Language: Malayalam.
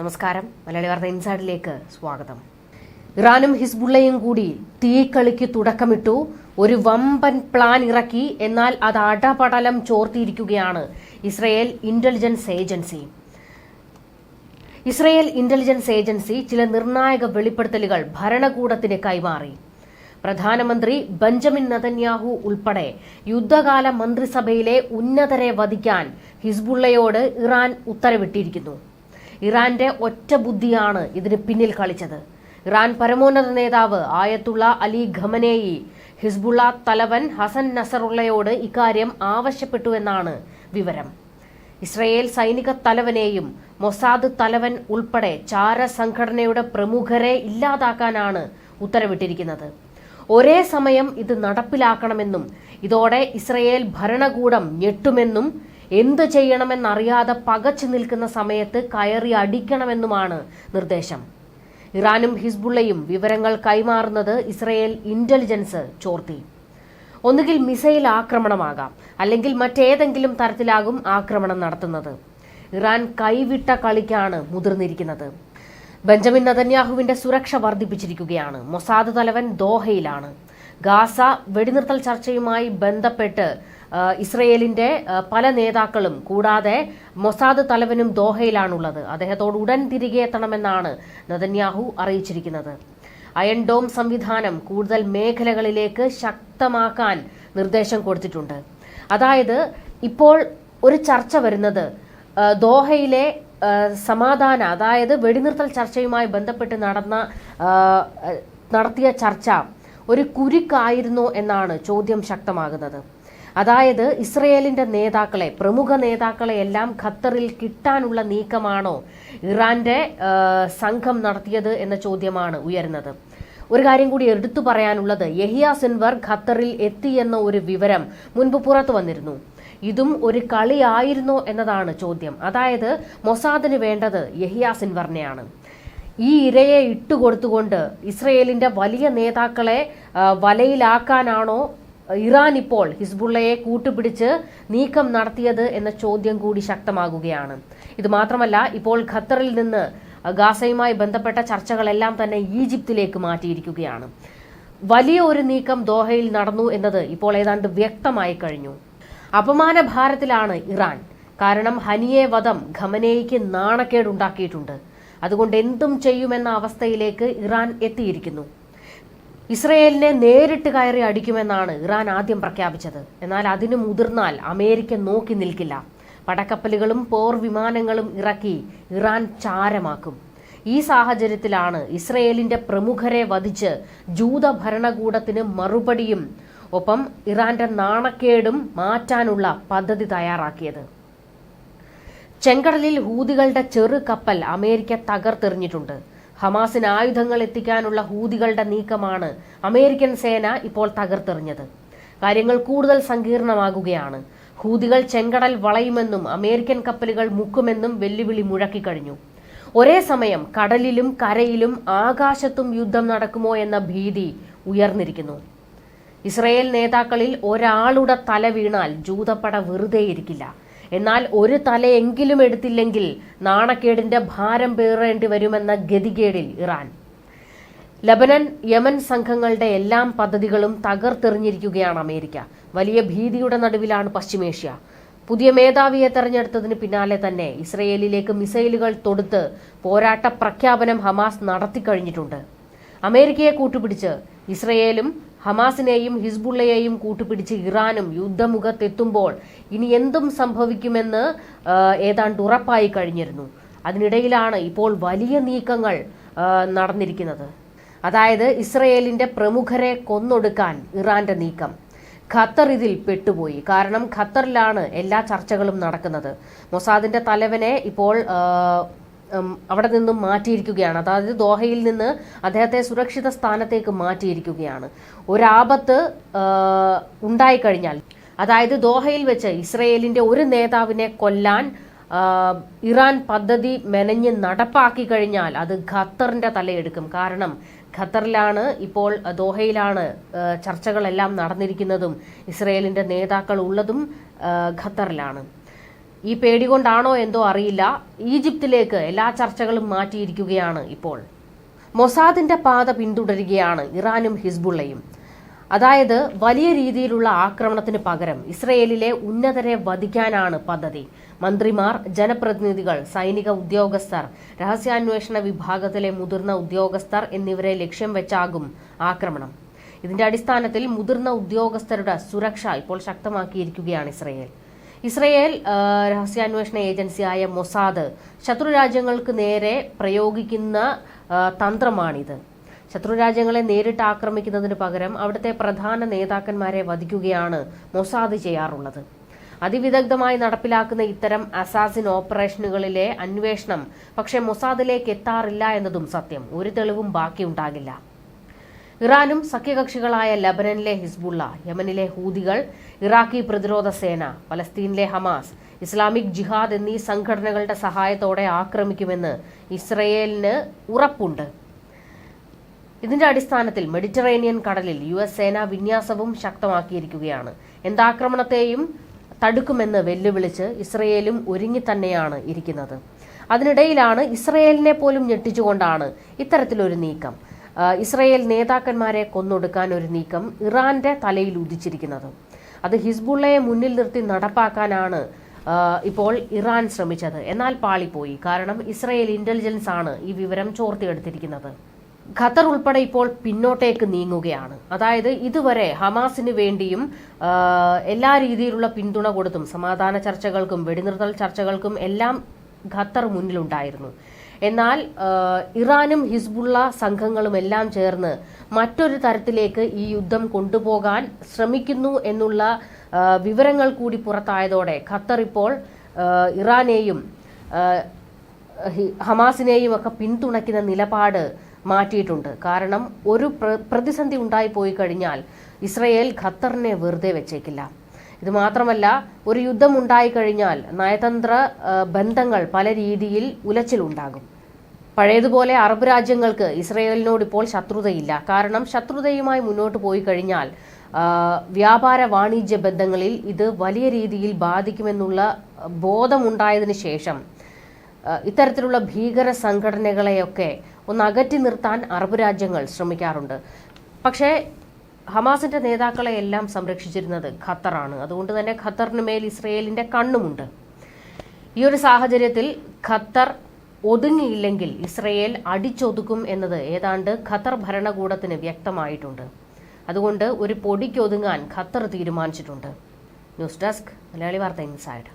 നമസ്കാരം. മലയാളി വാർത്ത ഇൻസൈഡിലേക്ക് സ്വാഗതം. ഇറാനും ഹിസ്ബുള്ളയും കൂടി തീക്കളിക്ക് തുടക്കമിട്ടു. ഒരു വമ്പൻ പ്ലാൻ ഇറക്കി. എന്നാൽ അത് അടപടലം ചോർത്തിയിരിക്കുകയാണ് Israel intelligence agency Israel intelligence agency ചില നിർണായക വെളിപ്പെടുത്തലുകൾ ഭരണകൂടത്തിന് കൈമാറി. പ്രധാനമന്ത്രി ബെഞ്ചമിൻ നതന്യാഹു ഉൾപ്പെടെ യുദ്ധകാല മന്ത്രിസഭയിലെ ഉന്നതരെ വധിക്കാൻ ഹിസ്ബുള്ളയോട് ഇറാൻ ഉത്തരവിട്ടിരിക്കുന്നു. ഇറാന്റെ ഒറ്റ ബുദ്ധിയാണ് ഇതിന് പിന്നിൽ കളിച്ചത്. ഇറാൻ പരമോന്നത നേതാവ് ആയത്തുള്ള അലി ഖമനേയി ഹിസ്ബുള്ള തലവൻ ഹസൻ നസറുള്ളയോട് ഇക്കാര്യം ആവശ്യപ്പെട്ടുവെന്നാണ് വിവരം. ഇസ്രയേൽ സൈനിക തലവനെയും മൊസാദ് തലവൻ ഉൾപ്പെടെ ചാര സംഘടനയുടെ പ്രമുഖരെ ഇല്ലാതാക്കാനാണ് ഉത്തരവിട്ടിരിക്കുന്നത്. ഒരേ സമയം ഇത് നടപ്പിലാക്കണമെന്നും ഇതോടെ ഇസ്രയേൽ ഭരണകൂടം ഞെട്ടുമെന്നും എന്ത് ചെയ്യണമെന്നറിയാതെ പകച്ചു നിൽക്കുന്ന സമയത്ത് കയറി അടിക്കണമെന്നുമാണ് നിർദ്ദേശം. ഇറാനും ഹിസ്ബുള്ളയും വിവരങ്ങൾ കൈമാറുന്നത് ഇസ്രയേൽ ഇന്റലിജൻസ് ചോർത്തി. ഒന്നുകിൽ മിസൈൽ ആക്രമണമാകാം അല്ലെങ്കിൽ മറ്റേതെങ്കിലും തരത്തിലാകും ആക്രമണം നടത്തുന്നത്. ഇറാൻ കൈവിട്ട കളിക്കാണ് മുതിർന്നിരിക്കുന്നത്. ബെഞ്ചമിൻ നതന്യാഹുവിന്റെ സുരക്ഷ വർദ്ധിപ്പിച്ചിരിക്കുകയാണ്. മൊസാദ് തലവൻ ദോഹയിലാണ്. ഗാസ വെടിനിർത്തൽ ചർച്ചയുമായി ബന്ധപ്പെട്ട് ആ, പല നേതാക്കളും കൂടാതെ മൊസാദ് തലവനും ദോഹയിലാണുള്ളത്. അദ്ദേഹത്തോട് ഉടൻ തിരികെ എത്തണമെന്നാണ് നദന്യാഹു അറിയിച്ചിരിക്കുന്നത്. അയൺ ഡോം സംവിധാനം കൂടുതൽ മേഖലകളിലേക്ക് ശക്തമാക്കാൻ നിർദ്ദേശം കൊടുത്തിട്ടുണ്ട്. അതായത് ഇപ്പോൾ ഒരു ചർച്ച വരുന്നത് ദോഹയിലെ സമാധാന അതായത് വെടിനിർത്തൽ ചർച്ചയുമായി ബന്ധപ്പെട്ട് നടന്ന നടത്തിയ ചർച്ച ഒരു കുരുക്കായിരുന്നോ എന്നാണ് ചോദ്യം ശക്തമാകുന്നത്. അതായത് ഇസ്രയേലിന്റെ നേതാക്കളെ പ്രമുഖ നേതാക്കളെ എല്ലാം ഖത്തറിൽ കിട്ടാനുള്ള നീക്കമാണോ ഇറാന്റെ സംഘം നടത്തിയത് എന്ന ചോദ്യമാണ് ഉയരുന്നത്. ഒരു കാര്യം കൂടി എടുത്തു പറയാനുള്ളത്. യഹിയ സിൻവർ ഖത്തറിൽ എത്തിയെന്ന ഒരു വിവരം മുൻപ് പുറത്തു വന്നിരുന്നു. ഇതും ഒരു കളിയായിരുന്നോ എന്നതാണ് ചോദ്യം. അതായത് മൊസാദിന് വേണ്ടത് യഹിയ സിൻവറിനെയാണ് ഈ ഇരയെ ഇട്ടുകൊടുത്തുകൊണ്ട് ഇസ്രയേലിന്റെ വലിയ നേതാക്കളെ വലയിലാക്കാനാണോ ഇറാൻ ഇപ്പോൾ ഹിസ്ബുള്ളയെ കൂട്ടുപിടിച്ച് നീക്കം നടത്തിയത് എന്ന ചോദ്യം കൂടി ശക്തമാകുകയാണ്. ഇത് മാത്രമല്ല ഇപ്പോൾ ഖത്തറിൽ നിന്ന് ഗാസയുമായി ബന്ധപ്പെട്ട ചർച്ചകളെല്ലാം തന്നെ ഈജിപ്തിലേക്ക് മാറ്റിയിരിക്കുകയാണ്. വലിയ ഒരു നീക്കം ദോഹയിൽ നടന്നു എന്നത് ഇപ്പോൾ ഏതാണ്ട് വ്യക്തമായി കഴിഞ്ഞു. അപമാന ഭാരത്തിലാണ് ഇറാൻ. കാരണം ഹനിയെ വധം ഖമനേയ്ക്ക് നാണക്കേടുണ്ടാക്കിയിട്ടുണ്ട്. അതുകൊണ്ട് എന്തും ചെയ്യുമെന്ന അവസ്ഥയിലേക്ക് ഇറാൻ എത്തിയിരിക്കുന്നു. ഇസ്രയേലിനെ നേരിട്ട് കയറി അടിക്കുമെന്നാണ് ഇറാൻ ആദ്യം പ്രഖ്യാപിച്ചത്. എന്നാൽ അതിനു മുതിർന്നാൽ അമേരിക്ക നോക്കി നിൽക്കില്ല. പടക്കപ്പലുകളും പോർ വിമാനങ്ങളും ഇറക്കി ഇറാൻ ചാരമാക്കും. ഈ സാഹചര്യത്തിലാണ് ഇസ്രയേലിന്റെ പ്രമുഖരെ വധിച്ച് ജൂത ഭരണകൂടത്തിന് മറുപടിയും ഒപ്പം ഇറാന്റെ നാണക്കേടും മാറ്റാനുള്ള പദ്ധതി തയ്യാറാക്കിയത്. ചെങ്കടലിൽ ഹൂതികളുടെ ചെറു കപ്പൽ അമേരിക്ക തകർത്തെറിഞ്ഞിട്ടുണ്ട്. ഹമാസിന് ആയുധങ്ങൾ എത്തിക്കാനുള്ള ഹൂതികളുടെ നീക്കമാണ് അമേരിക്കൻ സേന ഇപ്പോൾ തകർത്തെറിഞ്ഞത്. കാര്യങ്ങൾ കൂടുതൽ സങ്കീർണമാകുകയാണ്. ഹൂതികൾ ചെങ്കടൽ വളയുമെന്നും അമേരിക്കൻ കപ്പലുകൾ മുക്കുമെന്നും വെല്ലുവിളി മുഴക്കിക്കഴിഞ്ഞു ഒരേ സമയം കടലിലും കരയിലും ആകാശത്തും യുദ്ധം നടക്കുമോ എന്ന ഭീതി ഉയർന്നിരിക്കുന്നു. ഇസ്രയേൽ നേതാക്കളിൽ ഒരാളുടെ തല വീണാൽ ജൂതപ്പട വെറുതെയിരിക്കില്ല. എന്നാൽ ഒരു തലയെങ്കിലും എടുത്തില്ലെങ്കിൽ നാണക്കേടിന്റെ ഭാരം പേറേണ്ടി വരുമെന്ന ഗതികേടിൽ ഇറാൻ. ലബനൻ യമൻ സംഘങ്ങളുടെ എല്ലാം പദ്ധതികളും തകർത്തെറിഞ്ഞിരിക്കുകയാണ് അമേരിക്ക. വലിയ ഭീതിയുടെ നടുവിലാണ് പശ്ചിമേഷ്യ. പുതിയ മേധാവിയെ തെരഞ്ഞെടുത്തതിന് പിന്നാലെ തന്നെ ഇസ്രയേലിലേക്ക് മിസൈലുകൾ തൊടുത്ത് പോരാട്ട പ്രഖ്യാപനം ഹമാസ് നടത്തിക്കഴിഞ്ഞിട്ടുണ്ട്. അമേരിക്കയെ കൂട്ടുപിടിച്ച് ഇസ്രയേലും ഹമാസിനെയും ഹിസ്ബുള്ളയെയും കൂട്ടുപിടിച്ച് ഇറാനും യുദ്ധമുഖത്തെത്തുമ്പോൾ ഇനി എന്തും സംഭവിക്കുമെന്ന് ഏതാണ്ട് ഉറപ്പായി കഴിഞ്ഞിരുന്നു. അതിനിടയിലാണ് ഇപ്പോൾ വലിയ നീക്കങ്ങൾ നടന്നിരിക്കുന്നത്. അതായത് ഇസ്രയേലിന്റെ പ്രമുഖരെ കൊന്നൊടുക്കാൻ ഇറാന്റെ നീക്കം. ഖത്തർ ഇതിൽ പെട്ടുപോയി. കാരണം ഖത്തറിലാണ് എല്ലാ ചർച്ചകളും നടക്കുന്നത്. മൊസാദിന്റെ തലവനെ ഇപ്പോൾ അവിടെ നിന്നും മാറ്റിയിരിക്കുകയാണ്. അതായത് ദോഹയിൽ നിന്ന് അദ്ദേഹത്തെ സുരക്ഷിത സ്ഥാനത്തേക്ക് മാറ്റിയിരിക്കുകയാണ്. ഒരാപത്ത് ഉണ്ടായിക്കഴിഞ്ഞാൽ അതായത് ദോഹയിൽ വെച്ച് ഇസ്രയേലിന്റെ ഒരു നേതാവിനെ കൊല്ലാൻ ഇറാൻ പദ്ധതി മെനഞ്ഞ് നടപ്പാക്കി കഴിഞ്ഞാൽ അത് ഖത്തറിന്റെ തലയെടുക്കും. കാരണം ഖത്തറിലാണ് ഇപ്പോൾ ദോഹയിലാണ് ചർച്ചകളെല്ലാം നടന്നിരിക്കുന്നതും ഇസ്രയേലിന്റെ നേതാക്കൾ ഉള്ളതും ഖത്തറിലാണ്. ഈ പേടി കൊണ്ടാണോ എന്തോ അറിയില്ല. ഈജിപ്തിലേക്ക് എല്ലാ ചർച്ചകളും മാറ്റിയിരിക്കുകയാണ് ഇപ്പോൾ. മൊസാദിന്റെ പാത പിന്തുടരുകയാണ് ഇറാനും ഹിസ്ബുള്ളയും. അതായത് വലിയ രീതിയിലുള്ള ആക്രമണത്തിന് പകരം ഇസ്രയേലിലെ ഉന്നതരെ വധിക്കാനാണ് പദ്ധതി. മന്ത്രിമാർ ജനപ്രതിനിധികൾ സൈനിക ഉദ്യോഗസ്ഥർ രഹസ്യാന്വേഷണ വിഭാഗത്തിലെ മുതിർന്ന ഉദ്യോഗസ്ഥർ എന്നിവരെ ലക്ഷ്യം വെച്ചാകും ആക്രമണം. ഇതിന്റെ അടിസ്ഥാനത്തിൽ മുതിർന്ന ഉദ്യോഗസ്ഥരുടെ സുരക്ഷ ഇപ്പോൾ ശക്തമാക്കിയിരിക്കുകയാണ് ഇസ്രയേൽ. ഇസ്രയേൽ രഹസ്യാന്വേഷണ ഏജൻസിയായ മൊസാദ് ശത്രുരാജ്യങ്ങൾക്ക് നേരെ പ്രയോഗിക്കുന്ന തന്ത്രമാണിത്. ശത്രുരാജ്യങ്ങളെ നേരിട്ട് ആക്രമിക്കുന്നതിന് പകരം അവിടുത്തെ പ്രധാന നേതാക്കന്മാരെ വധിക്കുകയാണ് മൊസാദ് ചെയ്യാറുള്ളത്. അതിവിദഗ്ധമായി നടപ്പിലാക്കുന്ന ഇത്തരം അസാസിൻ ഓപ്പറേഷനുകളിലെ അന്വേഷണം പക്ഷേ മൊസാദിലേക്ക് എത്താറില്ല എന്നതും സത്യം. ഒരു തെളിവും ബാക്കിയുണ്ടാകില്ല. ഇറാനും സഖ്യകക്ഷികളായ ലബനനിലെ ഹിസ്ബുള്ള യമനിലെ ഹൂതികൾ ഇറാഖി പ്രതിരോധ സേന പലസ്തീനിലെ ഹമാസ് ഇസ്ലാമിക് ജിഹാദ് എന്നീ സംഘടനകളുടെ സഹായത്തോടെ ആക്രമിക്കുമെന്ന് ഇസ്രയേലിന് ഉറപ്പുണ്ട്. ഇതിന്റെ അടിസ്ഥാനത്തിൽ മെഡിറ്ററേനിയൻ കടലിൽ യു എസ് സേന വിന്യാസവും ശക്തമാക്കിയിരിക്കുകയാണ്. എന്താക്രമണത്തെയും തടുക്കുമെന്ന് വെല്ലുവിളിച്ച് ഇസ്രയേലും ഒരുങ്ങി തന്നെയാണ് ഇരിക്കുന്നത്. അതിനിടയിലാണ് ഇസ്രയേലിനെ പോലും ഞെട്ടിച്ചുകൊണ്ടാണ് ഇത്തരത്തിലൊരു നീക്കം. ഇസ്രയേൽ നേതാക്കന്മാരെ കൊന്നൊടുക്കാൻ ഒരു നീക്കം ഇറാന്റെ തലയിൽ ഉദിച്ചിരിക്കുന്നത്. അത് ഹിസ്ബുള്ളയെ മുന്നിൽ നിർത്തി നടപ്പാക്കാനാണ് ഇപ്പോൾ ഇറാൻ ശ്രമിച്ചത്. എന്നാൽ പാളിപ്പോയി. കാരണം ഇസ്രയേൽ ഇന്റലിജൻസ് ആണ് ഈ വിവരം ചോർത്തിയെടുത്തിരിക്കുന്നത്. ഖത്തർ ഉൾപ്പെടെ ഇപ്പോൾ പിന്നോട്ടേക്ക് നീങ്ങുകയാണ്. അതായത് ഇതുവരെ ഹമാസിന് വേണ്ടിയും എല്ലാ രീതിയിലുള്ള പിന്തുണ കൊടുത്തും സമാധാന ചർച്ചകൾക്കും വെടിനിർത്തൽ ചർച്ചകൾക്കും എല്ലാം ഖത്തർ മുന്നിലുണ്ടായിരുന്നു. എന്നാൽ ഇറാനും ഹിസ്ബുള്ള സംഘങ്ങളും എല്ലാം ചേർന്ന് മറ്റൊരു തരത്തിലേക്ക് ഈ യുദ്ധം കൊണ്ടുപോകാൻ ശ്രമിക്കുന്നു എന്നുള്ള വിവരങ്ങൾ കൂടി പുറത്തായതോടെ ഖത്തർ ഇപ്പോൾ ഇറാനെയും ഹമാസിനെയും ഒക്കെ പിന്തുണയ്ക്കുന്ന നിലപാട് മാറ്റിയിട്ടുണ്ട്. കാരണം ഒരു പ്രതിസന്ധി ഉണ്ടായി പോയി കഴിഞ്ഞാൽ ഇസ്രയേൽ ഖത്തറിനെ വെറുതെ വെച്ചേക്കില്ല. ഇത് മാത്രമല്ല ഒരു യുദ്ധം ഉണ്ടായി കഴിഞ്ഞാൽ നയതന്ത്ര ബന്ധങ്ങൾ പല രീതിയിൽ ഉലച്ചിലുണ്ടാകും. പഴയതുപോലെ അറബ് രാജ്യങ്ങൾക്ക് ഇസ്രയേലിനോട് ഇപ്പോൾ ശത്രുതയില്ല. കാരണം ശത്രുതയുമായി മുന്നോട്ട് പോയി കഴിഞ്ഞാൽ വ്യാപാര വാണിജ്യ ബന്ധങ്ങളിൽ ഇത് വലിയ രീതിയിൽ ബാധിക്കുമെന്നുള്ള ബോധമുണ്ടായതിനു ശേഷം ഇത്തരത്തിലുള്ള ഭീകര സംഘടനകളെയൊക്കെ ഒന്ന് അകറ്റി നിർത്താൻ അറബ് രാജ്യങ്ങൾ ശ്രമിക്കാറുണ്ട്. പക്ഷേ ഹമാസിന്റെ നേതാക്കളെ എല്ലാം സംരക്ഷിച്ചിരുന്നത് ഖത്തറാണ്. അതുകൊണ്ട് തന്നെ ഖത്തറിന് മേൽ ഇസ്രയേലിന്റെ കണ്ണുമുണ്ട്. ഈ ഒരു സാഹചര്യത്തിൽ ഖത്തർ ഒതുങ്ങിയില്ലെങ്കിൽ ഇസ്രയേൽ അടിച്ചൊതുക്കും എന്നത് ഏതാണ്ട് ഖത്തർ ഭരണകൂടത്തിന് വ്യക്തമായിട്ടുണ്ട്. അതുകൊണ്ട് ഒരു പൊടിക്കൊതുങ്ങാൻ ഖത്തർ തീരുമാനിച്ചിട്ടുണ്ട്. ന്യൂസ് ഡെസ്ക് മലയാളി വാർത്ത ഇൻസൈഡ്.